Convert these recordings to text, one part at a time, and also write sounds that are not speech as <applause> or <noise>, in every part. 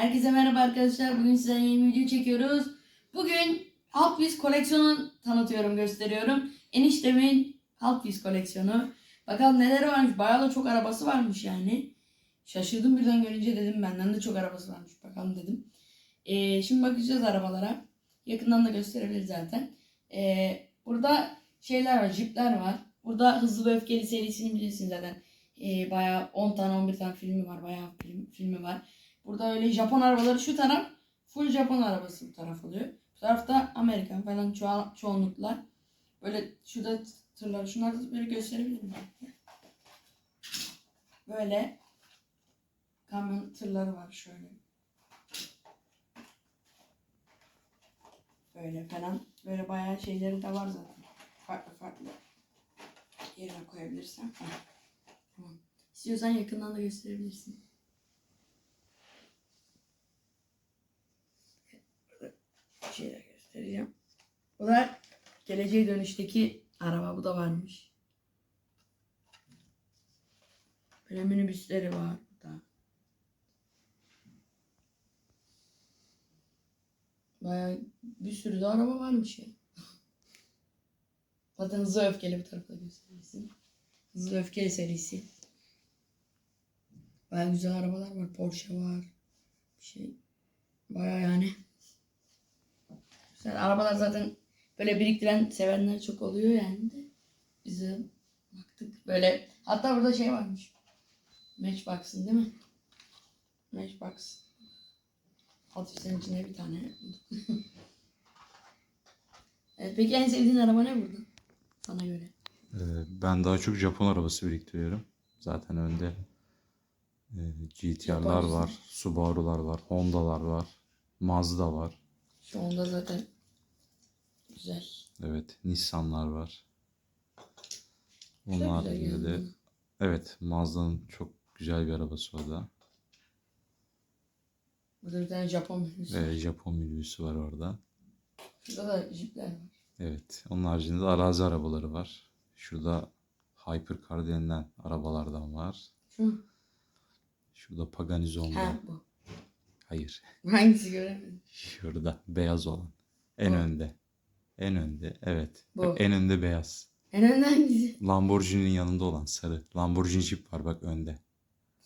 Herkese merhaba arkadaşlar. Bugün size yeni video çekiyoruz. Bugün Hot Wheels koleksiyonunu tanıtıyorum, gösteriyorum. Eniştemin Wheels koleksiyonu. Bakalım neler varmış. Bayağı da çok arabası varmış yani. Şaşırdım birden görünce dedim benden de çok arabası varmış. Bakalım dedim. Ee, şimdi bakacağız arabalara. Yakından da gösterebilir zaten. Ee, burada şeyler var, jipler var. Burada Hızlı ve Öfkeli serisini bilirsiniz zaten. Ee, bayağı 10 tane 11 tane filmi var. Bayağı film, filmi var. Burada öyle Japon arabaları şu taraf full Japon arabası bu taraf oluyor. Bu tarafta Amerikan falan çoğu, çoğunlukla. Böyle şurada tırlar şunları da böyle gösterebilir miyim? Böyle kamyon tırları var şöyle. Böyle falan. Böyle bayağı şeyleri de var zaten. Farklı farklı. Yerine koyabilirsem. Tamam. İstiyorsan yakından da gösterebilirsin. Bir şeyler göstereceğim. Bu da geleceğe dönüşteki araba. Bu da varmış. Böyle minibüsleri var burada. Bayağı bir sürü de araba varmış ya. Zaten Hızlı Öfkeli bir tarafa gösterirsin. Hızlı Öfkeli serisi. Bayağı güzel arabalar var. Porsche var. Bir şey. Bayağı yani. Güzel. Arabalar zaten böyle biriktiren sevenler çok oluyor yani de. Biz de baktık böyle. Hatta burada şey varmış. Matchbox'ın değil mi? Matchbox. Hafiften içinde bir tane. <laughs> evet, peki en sevdiğin araba ne burada? Sana göre. Ee, Ben daha çok Japon arabası biriktiriyorum. Zaten önde e, GTR'lar var, Subaru'lar var, Honda'lar var, Mazda var. Şu anda zaten güzel. Evet, Nissan'lar var. Onun Güzel de yani. evet Mazda'nın çok güzel bir arabası o da. Burada bir tane Japon minibüsü. Ve Japon minibüsü var orada. Şurada da jipler var. Evet, onun haricinde de arazi arabaları var. Şurada Hypercar denilen arabalardan var. Şu. Şurada Pagani Zonda. Ha bu. Hayır. Hangisi göremedim. Şurada beyaz olan. En Bu. önde. En önde. Evet. Bu. En önde beyaz. En önden hangisi? Lamborghini'nin yanında olan sarı. Lamborghini Jeep var bak önde.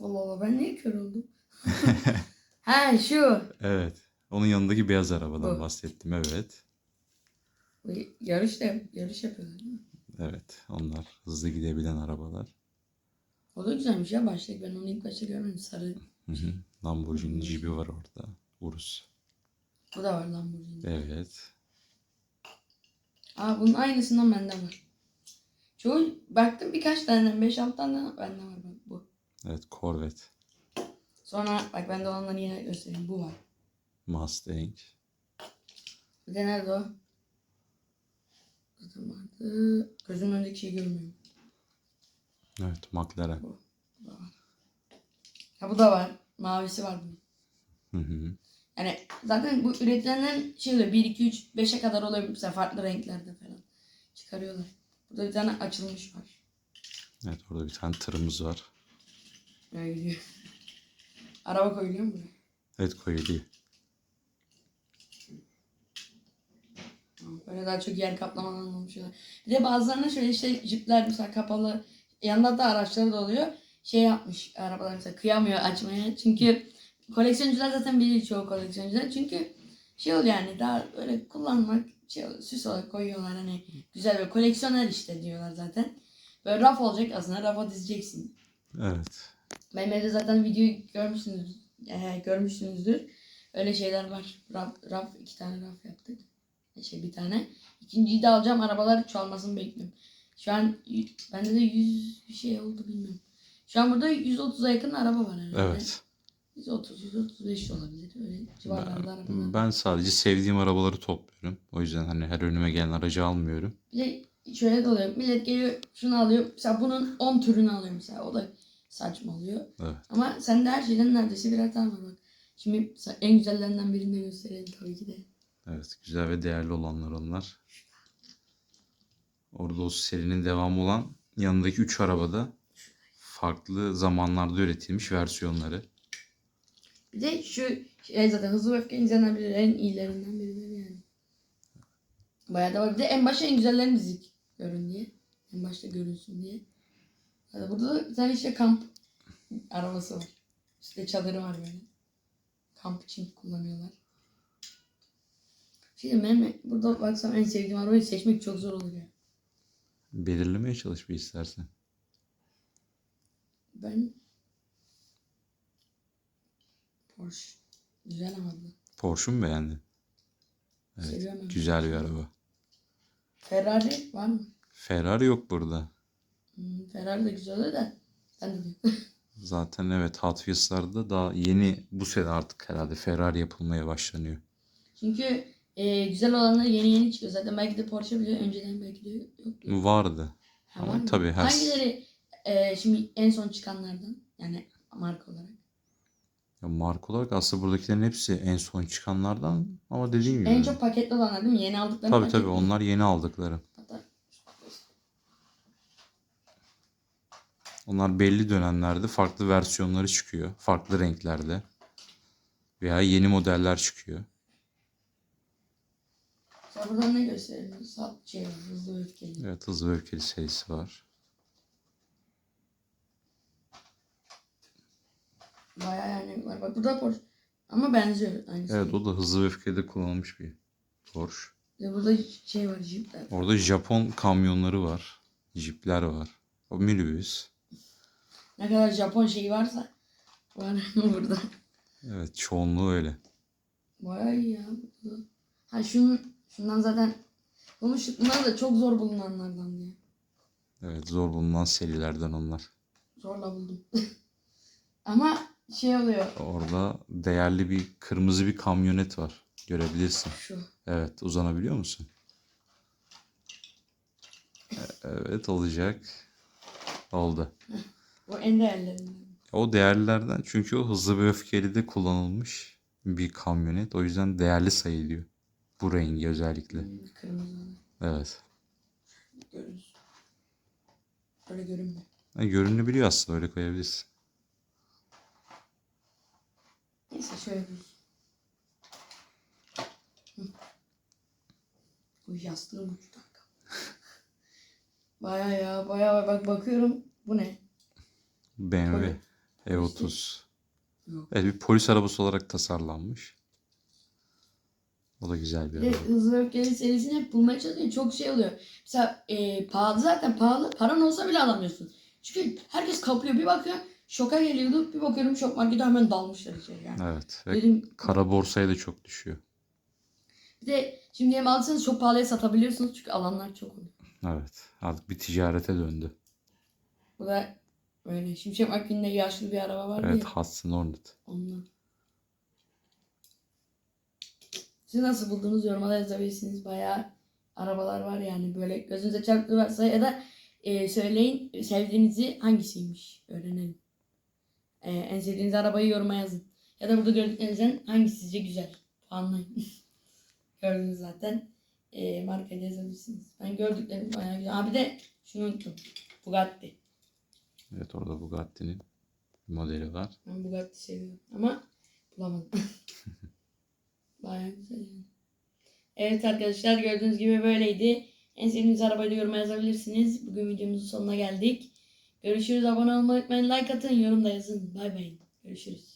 Allah Allah ben niye kör oldum? <laughs> ha şu. Evet. Onun yanındaki beyaz arabadan Bu. bahsettim. Evet. Bu Yarış da yarış yapıyorlar değil mi? Evet. Onlar hızlı gidebilen arabalar. O da güzelmiş ya başta. Ben onu ilk başta görmedim. Sarı. Hı hı. Lamborghini Jeep'i var orada. Urus. Bu da var Lamborghini. Evet. Aa bunun aynısından bende var. Çoğu baktım birkaç tane 5-6 tane bende var bu. Evet. Corvette. Sonra bak bende olanları yine göstereyim. Bu var. Mustang. Bir de nerede o? Zaten vardı. Gözümün önündeki şeyi görmüyorum. Evet. McLaren. Bu da var. Ha bu da var. Mavisi var bunun. Hı hı. Yani zaten bu üretilenlerin şey oluyor. 1, 2, 3, 5'e kadar oluyor. Mesela farklı renklerde falan. Çıkarıyorlar. Burada bir tane açılmış var. Evet. Orada bir tane tırımız var. Böyle gidiyor. <laughs> Araba koyuluyor mu buraya? Evet koyuluyor. Böyle daha çok yer kaplamadan olmuş. Bir de bazılarında şöyle işte jipler mesela kapalı. Yanında da araçları da oluyor. Şey yapmış arabalar mesela kıyamıyor açmaya. Çünkü koleksiyoncular zaten bilir çoğu koleksiyoncular. Çünkü şey oluyor yani daha öyle kullanmak şey oluyor, süs olarak koyuyorlar hani güzel bir koleksiyoner işte diyorlar zaten. Böyle raf olacak aslında rafa dizeceksin. Evet. Benim evde zaten videoyu görmüşsünüz, e, görmüşsünüzdür. Öyle şeyler var. Raf, raf iki tane raf yaptık. Şey bir tane. İkinciyi de alacağım. Arabalar çoğalmasını bekliyorum. Şu an bende de 100 bir şey oldu bilmiyorum. Şu an burada 130'a yakın araba var herhalde. Evet. 130, 135 de olabilir. Öyle civarlarda arabalar. Ben sadece sevdiğim arabaları topluyorum. O yüzden hani her önüme gelen aracı almıyorum. Bir de şöyle de oluyor. Millet geliyor şunu alıyor. Mesela bunun 10 türünü alıyor mesela. O da saçma oluyor. Evet. Ama sende her şeyden neredeyse birer tane var bak. Şimdi en güzellerinden birini de gösterelim tabii ki de. Evet, güzel ve değerli olanlar onlar. Orada o serinin devamı olan yanındaki 3 arabada farklı zamanlarda üretilmiş versiyonları. Bir de şu şey zaten hızlı ve öfke izlenebilir en iyilerinden biridir yani. Bayağı da var. Bir de en başta en güzellerini dizik görün diye. En başta görünsün diye. Burada da bir tane işte kamp arabası var. İşte çadırı var böyle. Kamp için kullanıyorlar. Şimdi benim burada baksam en sevdiğim arabayı seçmek çok zor olur ya. Belirlemeye çalış bir istersen. Ben Porsche güzel ama bu. Porsche'u mu beğendin? Evet. Seviyorum. Güzel bir araba. Ferrari var mı? Ferrari yok burada. Hmm, Ferrari de güzel da ben de. <laughs> Zaten evet Hot Wheels'larda daha yeni bu sene artık herhalde Ferrari yapılmaya başlanıyor. Çünkü e, güzel olanlar yeni yeni çıkıyor. Zaten belki de Porsche bile önceden belki de yoktu. Vardı. Ha, Ama var tabii her- Hangileri e, şimdi en son çıkanlardan yani marka olarak? Ya marka olarak aslında buradakilerin hepsi en son çıkanlardan ama dediğim gibi. En çok paketli olanlar değil mi? Yeni aldıkları tabii tabii paketli. onlar yeni aldıkları. Onlar belli dönemlerde farklı versiyonları çıkıyor. Farklı renklerde. Veya yeni modeller çıkıyor. Sonra buradan ne gösterelim? Sat şey hızlı öfkeli. Evet hızlı öfkeli serisi var. Bayağı yani var. Bak burada Porsche. Ama benziyor aynısı. Evet o da hızlı ve öfkede kullanılmış bir Porsche. De burada şey var Jeep'ler. Orada Japon kamyonları var. Jeepler var. O minibüs. Ne kadar Japon şeyi varsa var <laughs> burada. Evet çoğunluğu öyle. Bayağı iyi ya. Ha şunun, şundan zaten konuştuk. Bunlar da çok zor bulunanlardan diye. Evet zor bulunan serilerden onlar. Zorla buldum. <laughs> Ama şey oluyor. Orada değerli bir kırmızı bir kamyonet var. Görebilirsin. Şu. Evet uzanabiliyor musun? E- Evet olacak. Oldu. O en değerlerinden. O değerlilerden çünkü o hızlı ve öfkeli de kullanılmış bir kamyonet. O yüzden değerli sayılıyor. Bu rengi özellikle. Hmm, Kırmızı. Evet. Görürüz. Öyle görünmüyor. Ha, görünebiliyor aslında öyle koyabilirsin. Neyse şöyle. Hı. Bu yastığım uçtu kanka. <laughs> Baya ya baya bak bakıyorum. Bu ne? BMW Tabii. E30. Yok. Evet bir polis arabası olarak tasarlanmış. O da güzel bir Bir araba. hızlı öfkeli serisini hep bulmaya çalışıyor. Çok şey oluyor. Mesela e, pahalı zaten pahalı. Paran olsa bile alamıyorsun. Çünkü herkes kaplıyor. Bir bakıyor şoka geliyordu. Bir bakıyorum şok markete hemen dalmışlar içeri yani. Evet. Ve Dedim kara borsaya da çok düşüyor. bir de şimdi hem alırsanız çok pahalıya satabiliyorsunuz. Çünkü alanlar çok oluyor. Evet. Artık bir ticarete döndü. Bu da böyle Şimşek McQueen'de yaşlı bir araba vardı Evet ya. Hudson Hornet. Ondan. Siz nasıl buldunuz yorumlara yazabilirsiniz. Bayağı arabalar var yani böyle gözünüze çarptığı varsa ya da e, söyleyin sevdiğinizi hangisiymiş öğrenelim. E, en sevdiğiniz arabayı yoruma yazın. Ya da burada gördüklerinizden hangisi sizce güzel? Puanlayın. <laughs> Gördünüz zaten. E, marka yazabilirsiniz. Ben gördüklerim bayağı güzel. Abi de şunu unuttum. Bugatti. Evet orada Bugatti'nin modeli var. Ben Bugatti seviyorum ama bulamadım. <laughs> Bayağı güzel yani. Evet arkadaşlar gördüğünüz gibi böyleydi. En sevdiğiniz arabayı da yoruma yazabilirsiniz. Bugün videomuzun sonuna geldik. Görüşürüz. Abone olmayı unutmayın. Like atın. Yorum da yazın. Bay bay. Görüşürüz.